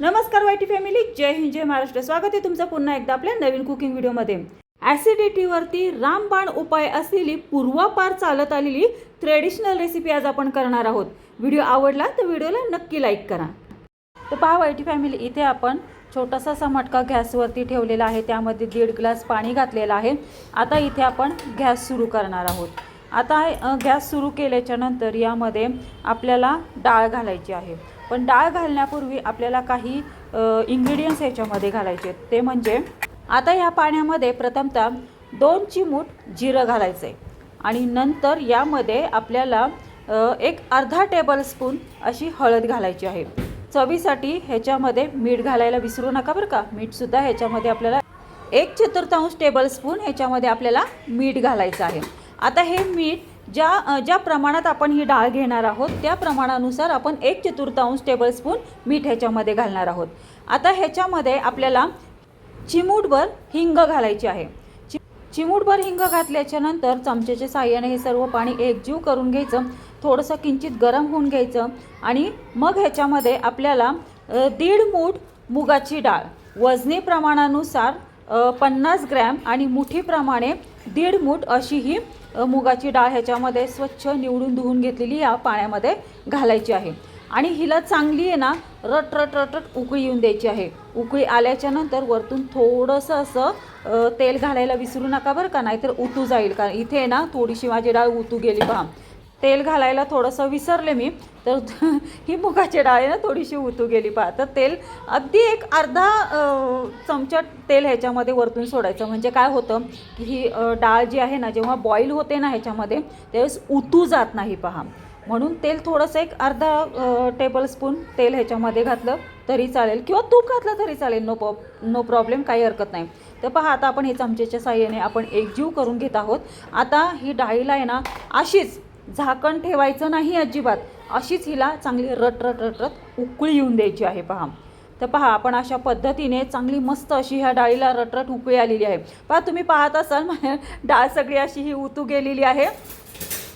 नमस्कार YT family जय हिंद जय महाराष्ट्र. स्वागत आहे तुमचं पुन्हा एकदा आपल्या नवीन कुकिंग व्हिडिओमध्ये ॲसिडिटीवरती रामबाण उपाय असलेली पूर्वापार चालत आलेली ट्रेडिशनल रेसिपी आज आपण करणार आहोत. व्हिडिओ आवडला तर व्हिडिओला नक्की लाईक करा. तर पहा वाईटी फॅमिली इथे आपण छोटासा असा मटका गॅसवरती ठेवलेला आहे. त्यामध्ये दीड ग्लास पाणी घातलेलं आहे. आता इथे आपण गॅस सुरू करणार आहोत. आता गॅस सुरू केल्याच्यानंतर यामध्ये आपल्याला डाळ घालायची आहे. पण डाळ घालण्यापूर्वी आपल्याला काही इंग्रेडियंट्स याच्यामध्ये घालायचे आहेत. ते म्हणजे आता या पाण्यामध्ये प्रथमतः दोन चिमूट जिरं घालायचं आहे आणि नंतर यामध्ये आपल्याला एक अर्धा टेबलस्पून अशी हळद घालायची आहे. चवीसाठी ह्याच्यामध्ये मीठ घालायला विसरू नका बरं का. मीठसुद्धा ह्याच्यामध्ये आपल्याला एक चतुर्थांश टेबलस्पून ह्याच्यामध्ये आपल्याला मीठ घालायचं आहे. आता हे मीठ ज्या ज्या प्रमाणात आपण ही डाळ घेणार आहोत त्या प्रमाणानुसार आपण एक चतुर्थांश टेबलस्पून मीठ ह्याच्यामध्ये घालणार आहोत. आता ह्याच्यामध्ये आपल्याला चिमूटभर हिंग घालायची आहे. चि चिमूटभर हिंग घातल्याच्या नंतर चमच्याच्या साह्याने हे सर्व पाणी एकजीव करून घ्यायचं. थोडंसं किंचित गरम होऊन घ्यायचं आणि मग ह्याच्यामध्ये आपल्याला दीड मूठ मुगाची डाळ. वजनी प्रमाणानुसार पन्नास ग्रॅम आणि मुठीप्रमाणे दीड मूठ अशी ही मुगाची डाळ ह्याच्यामध्ये स्वच्छ निवडून धुवून घेतलेली या पाण्यामध्ये घालायची आहे. आणि हिला चांगली आहे ना रट रट रट रट उकळी येऊन द्यायची आहे. उकळी आल्याच्यानंतर वरतून थोडंसं असं तेल घालायला विसरू नका बरं का नाहीतर उतू जाईल. कारण इथे आहे ना थोडीशी माझी डाळ उतू गेली पहा. तेल घालायला थोडंसं विसरले मी तर ही मुगाची डाळ आहे ना थोडीशी उतू गेली पहा. तर तेल अगदी एक अर्धा चमचा तेल ह्याच्यामध्ये वरतून सोडायचं. म्हणजे काय होतं की ही डाळ जी आहे ना जेव्हा बॉईल होते ना ह्याच्यामध्ये त्यावेळेस उतू जात नाही पहा. म्हणून तेल थोडंसं एक अर्धा टेबलस्पून तेल ह्याच्यामध्ये घातलं तरी चालेल. किंवा तूप घातलं तरी चालेल नो प्रॉ नो प्रॉब्लेम काही हरकत नाही. तर पहा आता आपण हे चमचेच्या साह्याने आपण एकजीव करून घेत आहोत. आता ही डाळीला आहे ना अशीच झाकण ठेवायचं नाही अजिबात. अशीच हिला चांगली रट रट रट रट उकळी येऊन द्यायची आहे पहा. तर पहा आपण अशा पद्धतीने चांगली मस्त अशी ह्या डाळीला रटरट उकळी आलेली आहे. पहा तुम्ही पाहत असाल डाळ सगळी अशी ही उतू गेलेली आहे.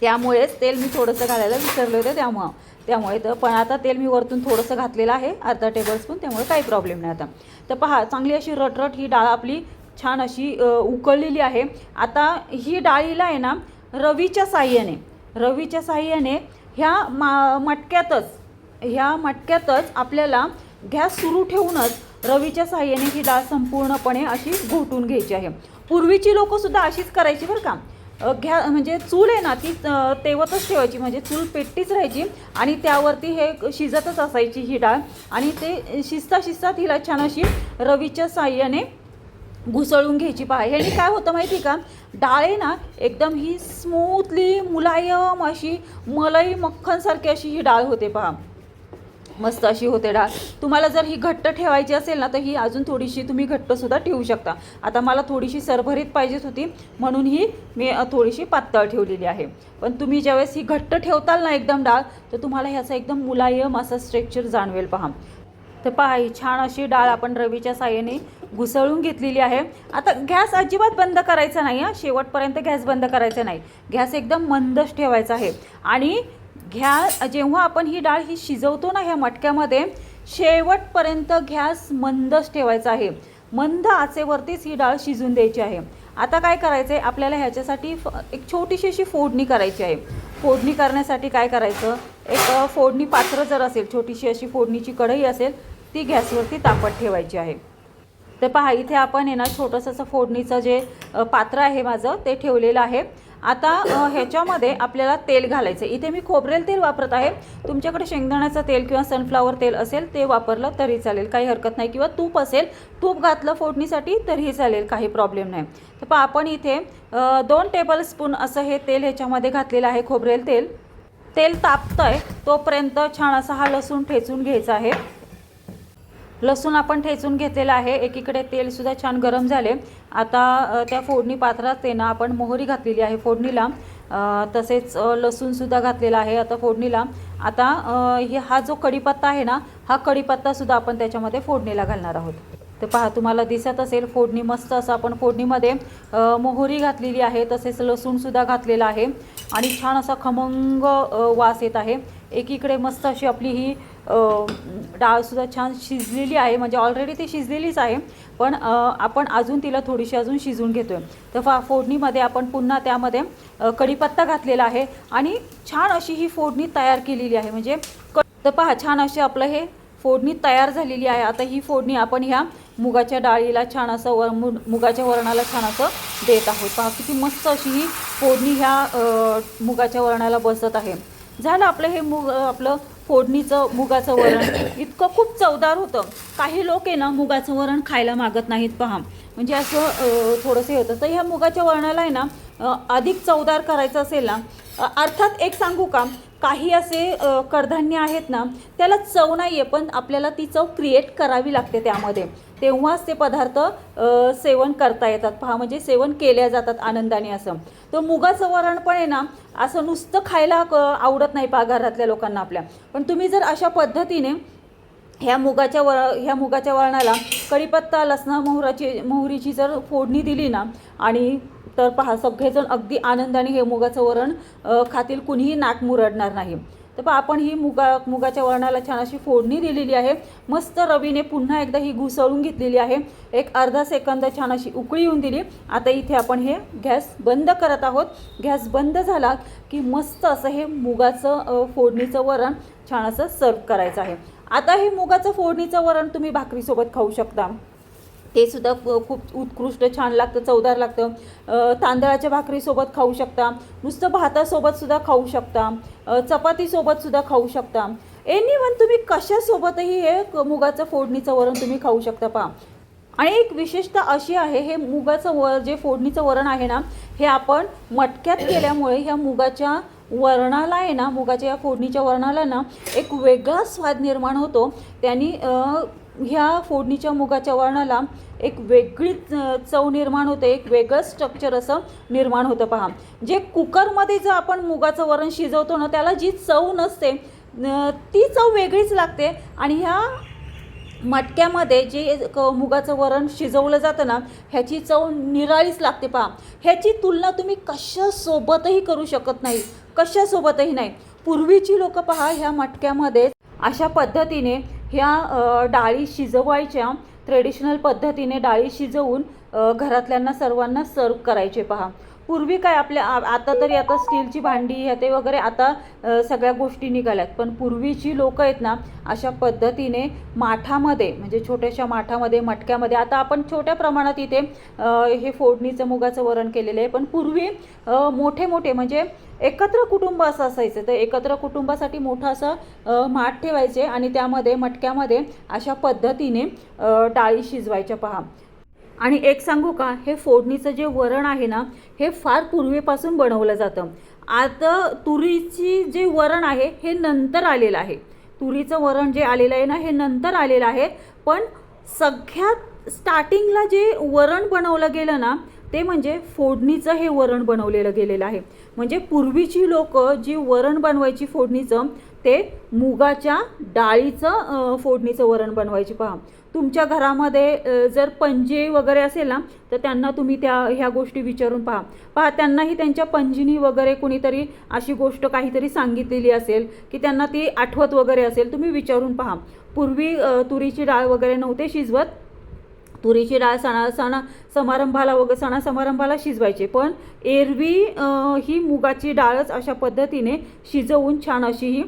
त्यामुळेच तेल मी थोडंसं घालायला विसरले होते त्यामुळं. त्यामुळे तर पण आता तेल मी वरतून थोडंसं घातलेलं आहे अर्धा टेबलस्पून त्यामुळे काही प्रॉब्लेम नाही आता. तर पहा चांगली अशी रटरट ही डाळ आपली छान अशी उकळलेली आहे. आता ही डाळीला आहे ना रवीच्या साह्याने रवीच्या साह्याने ह्या मा मटक्यातच ह्या मटक्यातच आपल्याला गॅस सुरू ठेवूनच रवीच्या साह्याने ही डाळ संपूर्णपणे अशी घोटून घ्यायची आहे. पूर्वीची लोकंसुद्धा अशीच करायची बरं का. घ्या म्हणजे चूल आहे ना ती तेवतच ठेवायची म्हणजे चूल पेटतीच राहायची आणि त्यावरती हे शिजतच असायची ही डाळ आणि ते शिजता शिजता तिला छान अशी रवीच्या साह्याने घुसळून घ्यायची पहा ह्याने काय होतं माहिती का? डाळ आहे ना एकदम ही स्मूथली मुलायम अशी मलाई मक्खनसारखी अशी ही डाळ होते पहा. मस्त अशी होते डाळ. तुम्हाला जर ही घट्ट ठेवायची असेल ना तर ही अजून थोडीशी तुम्ही घट्टसुद्धा ठेवू शकता. आता मला थोडीशी सरभरीत पाहिजेच होती म्हणून ही मी थोडीशी पातळ ठेवलेली आहे. पण तुम्ही ज्यावेळेस ही घट्ट ठेवताल ना एकदम डाळ तर तुम्हाला ह्याचा एकदम मुलायम असा स्ट्रेक्चर जाणवेल पहा. तर पहा ही छान अशी डाळ आपण रवीच्या साह्याने घुसळून घेतलेली आहे. आता गॅस अजिबात बंद करायचा नाही हा. शेवटपर्यंत गॅस बंद करायचा नाही. गॅस एकदम मंदच ठेवायचा आहे. आणि घ्या जेव्हा आपण ही डाळ ही शिजवतो ना ह्या मटक्यामध्ये शेवटपर्यंत गॅस मंदच ठेवायचा आहे. मंद आचेवरतीच ही डाळ शिजून द्यायची आहे. आता काय करायचं आहे आपल्याला ह्याच्यासाठी फ एक छोटीशी अशी फोडणी करायची आहे. फोडणी करण्यासाठी काय करायचं? एक फोडणी पात्र जर असेल छोटीशी अशी फोडणीची कढई असेल ती गॅसवरती तापत ठेवायची आहे. तर पहा इथे आपण आहे ना छोटंसं असं फोडणीचं जे पात्र आहे माझं ते ठेवलेलं आहे. आता ह्याच्यामध्ये आपल्याला तेल घालायचं आहे इथे मी खोबरेल तेल वापरत आहे. तुमच्याकडे शेंगदाण्याचं तेल किंवा सनफ्लावर तेल असेल ते वापरलं तरी चालेल. काही हरकत नाही. किंवा तूप असेल तूप घातलं फोडणीसाठी तरीही चालेल. काही प्रॉब्लेम नाही. तर पहा आपण इथे दोन टेबलस्पून असं हे तेल ह्याच्यामध्ये घातलेलं आहे खोबरेल तेल. तेल तापतं आहे तोपर्यंत छान असा हा लसूण ठेचून घ्यायचा आहे. लसूण आपण ठेचून घेतलेला आहे. एकीकडे तेलसुद्धा छान गरम झाले. आता त्या फोडणी पात्रात ते ना आपण मोहरी घातलेली आहे फोडणीला. तसेच लसूणसुद्धा घातलेला आहे आता फोडणीला. आता हे हा जो कढीपत्ता आहे ना हा कढीपत्तासुद्धा आपण त्याच्यामध्ये फोडणीला घालणार आहोत. तर पहा तुम्हाला दिसत असेल फोडणी मस्त असं आपण फोडणीमध्ये मोहरी घातलेली आहे. तसेच लसूणसुद्धा घातलेला आहे. आणि छान असा खमंग वास येत आहे. एकीकडे मस्त अशी आपली ही डाळसुद्धा छान शिजलेली आहे. म्हणजे ऑलरेडी ती शिजलेलीच आहे. पण आपण अजून तिला थोडीशी अजून शिजून घेतो आहे तर फा फोडणीमध्ये आपण पुन्हा त्यामध्ये कढीपत्ता घातलेला आहे. आणि छान अशी ही फोडणी तयार केलेली आहे. म्हणजे क तर पहा छान असे आपलं हे फोडणी तयार झालेली आहे. आता ही फोडणी आपण ह्या मुगाच्या डाळीला छान असं वर मु मुगाच्या वरणाला छान असं देत आहोत. पहा किती मस्त अशी ही फोडणी ह्या मुगाच्या वरणाला बसत आहे. झालं आपलं हे मुग आपलं फोडणीचं मुगाचं वरण. इतकं खूप चवदार होतं. काही लोक आहे ना मुगाचं वरण खायला मागत नाहीत पहा. म्हणजे असं थोडंसं होतं. तर ह्या मुगाच्या वरणाला आहे ना अधिक चवदार करायचं असेल ना अर्थात एक सांगू का? काही असे कडधान्य आहेत ना त्याला चव नाही आहे पण आपल्याला ती चव क्रिएट करावी लागते त्यामध्ये. तेव्हाच ते पदार्थ सेवन करता येतात. पहा म्हणजे सेवन केल्या जातात आनंदाने असं. तर मुगाचं वरण पण आहे ना असं नुसतं खायला क- आवडत नाही पहा घरातल्या लोकांना आपल्या. पण तुम्ही जर अशा पद्धतीने ह्या मुगाच्या वर ह्या मुगाच्या वरणाला कढीपत्ता लसणा मोहराची मोहरीची जर फोडणी दिली ना आणि तर पहा सगळेजण अगदी आनंदाने हे मुगाचं वरण खातील. कुणीही नाक मुरडणार नाही. तर पहा आपण ही मुगा मुगाच्या वरणाला छान अशी फोडणी दिलेली आहे. मस्त रवीने पुन्हा एकदा ही घुसळून घेतलेली आहे. एक अर्धा सेकंद छान अशी उकळी येऊन दिली. आता इथे आपण हे गॅस बंद करत आहोत. गॅस बंद झाला की मस्त असं हे मुगाचं फोडणीचं वरण छान असं सर्व करायचं आहे. आता हे मुगाचं फोडणीचं वरण तुम्ही भाकरीसोबत खाऊ शकता. ते सुद्धा खूप उत्कृष्ट छान लागतं चवदार लागतं. तांदळाच्या भाकरीसोबत खाऊ शकता. नुसतं भातासोबत सुद्धा खाऊ शकता. चपातीसोबत सुद्धा खाऊ शकता. एनी वन तुम्ही कशासोबतही हे मुगाचं फोडणीचं वरण तुम्ही खाऊ शकता पहा. आणि एक विशेषता अशी आहे हे मुगाचं व जे फोडणीचं वरण आहे ना हे आपण मटक्यात केल्यामुळे ह्या मुगाच्या वरणाला आहे ना मुगाच्या या फोडणीच्या वरणाला ना एक वेगळा स्वाद निर्माण होतो. त्यांनी ह्या फोडणीच्या मुगाच्या वरणाला एक वेगळीच चव निर्माण होते. एक वेगळं स्ट्रक्चर असं निर्माण होतं. पहा जे कुकरमध्ये जर आपण मुगाचं वरण शिजवतो ना त्याला जी चव नसते ती चव वेगळीच लागते. आणि ह्या मटक्यामध्ये जे क- मुगाचं वरण शिजवलं जातं ना ह्याची चव निराळीच लागते. पहा ह्याची तुलना तुम्ही कशासोबतही करू शकत नाही. कशासोबतही नाही. पूर्वीची लोक पहा ह्या मटक्यामध्ये अशा पद्धतीने ह्या डाळी शिजवायच्या ट्रेडिशनल पद्धतीने डाळी शिजवून घरातल्यांना सर्वांना सर्व करायचे पहा. पूर्वी काय आपल्या आता तरी आता स्टीलची भांडी हे ते वगैरे आता सगळ्या गोष्टी निघाल्यात. पण पूर्वीची लोक आहेत ना अशा पद्धतीने माठामध्ये म्हणजे छोट्याशा माठामध्ये मटक्यामध्ये आता आपण छोट्या प्रमाणात इथे हे फोडणीचं मुगाचं वरण केलेलं आहे. पण पूर्वी मोठे मोठे म्हणजे एकत्र कुटुंब असं असायचं. तर एकत्र कुटुंबासाठी मोठं असं माठ ठेवायचे आणि त्यामध्ये मटक्यामध्ये अशा पद्धतीने डाळी शिजवायच्या. पहा आणि एक सांगू का हे फोडणीचं जे वरण आहे ना हे फार पूर्वीपासून बनवलं जातं. आता तुरीची जे वरण आहे हे नंतर आलेलं आहे. तुरीचं वरण जे आलेलं आहे ना हे नंतर आलेलं आहे. पण सगळ्यात स्टार्टिंगला जे वरण बनवलं गेलं ना ते म्हणजे फोडणीचं हे वरण बनवलेलं गेलेलं आहे. म्हणजे पूर्वीची लोक जी वरण बनवायची फोडणीचं ते मुगाच्या डाळीचं फोडणीचं वरण बनवायची पहा. तुमच्या घरामध्ये जर पंजे वगैरे असेल ना तर त्यांना तुम्ही त्या ह्या गोष्टी विचारून पहा. पहा त्यांनाही त्यांच्या पंजिनी वगैरे कुणीतरी अशी गोष्ट काहीतरी सांगितलेली असेल की त्यांना ती आठवत वगैरे असेल तुम्ही विचारून पहा. पूर्वी तुरीची डाळ वगैरे नव्हते शिजवत. तुरीची डाळ सणा सणा समारंभाला वगैरे सणा समारंभाला शिजवायचे. पण एरवी ही मुगाची डाळच अशा पद्धतीने शिजवून छान अशी ही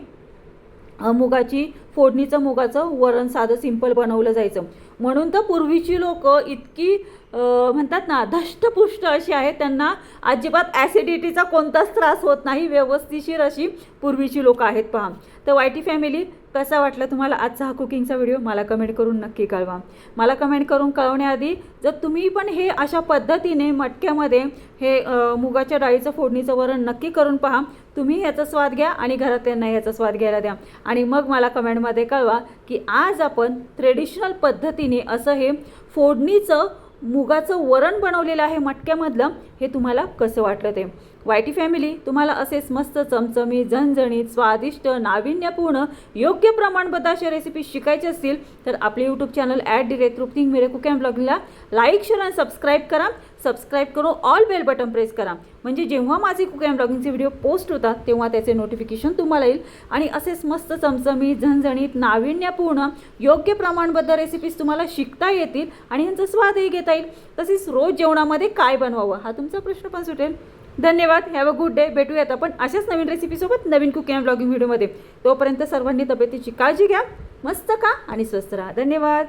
मुगाची फोडणीचं मुगाचं वरण साधं सिंपल बनवलं जायचं. म्हणून तर पूर्वीची लोक इतकी म्हणतात ना धष्टपुष्ट अशी आहेत. त्यांना अजिबात ॲसिडिटीचा कोणताच त्रास होत नाही. व्यवस्थिशीर अशी पूर्वीची लोक आहेत पहा. तर वायटी फॅमिली कसा वाटला तुम्हाला आजचा हा कुकिंगचा व्हिडिओ? मला कमेंट करून नक्की कळवा. मला कमेंट करून कळवण्याआधी जर तुम्ही पण हे अशा पद्धतीने मटक्यामध्ये हे मुगाच्या डाळीचं फोडणीचं वरण नक्की करून पहा. तुम्ही याचा स्वाद घ्या आणि घरातल्यांना याचा स्वाद घ्यायला द्या. आणि मग मला कमेंटमध्ये कळवा की आज आपण ट्रेडिशनल पद्धतीने असं हे फोडणीचं मुगाचं वरण बनवलेलं आहे मटक्यामधलं हे तुम्हाला कसं वाटलं ते? वायटी फॅमिली तुम्हाला असेच मस्त चमचमी झणझणीत स्वादिष्ट नाविन्यपूर्ण योग्य प्रमाणबद्ध अशा रेसिपी शिकायचे असतील तर आपले YouTube channel at the rate तृप्तिंग मिरे कुक अँड ब्लॉगिंगला लाईक शेअर आणि सबस्क्राईब करा. सबस्क्राईब करून ऑल बेल बटन प्रेस करा. म्हणजे जेव्हा माझे कुक अँड ब्लॉगिंगचे व्हिडिओ पोस्ट होतात तेव्हा त्याचे नोटिफिकेशन तुम्हाला येईल. आणि असेच मस्त चमचमीत झणझणीत नाविन्यपूर्ण योग्य प्रमाणबद्ध रेसिपीज तुम्हाला शिकता येतील आणि यांचा स्वादही घेता येईल. तसेच रोज जेवणामध्ये काय बनवावं हा तुमचा प्रश्न पण सुटेल. धन्यवाद हॅव अ गुड डे भेटूयात आपण अशाच नवीन रेसिपीसोबत नवीन कुकिंग अँड ब्लॉगिंग व्हिडिओमध्ये तोपर्यंत सर्वांनी तब्येतीची काळजी घ्या मस्त का आणि स्वस्त राहा. धन्यवाद.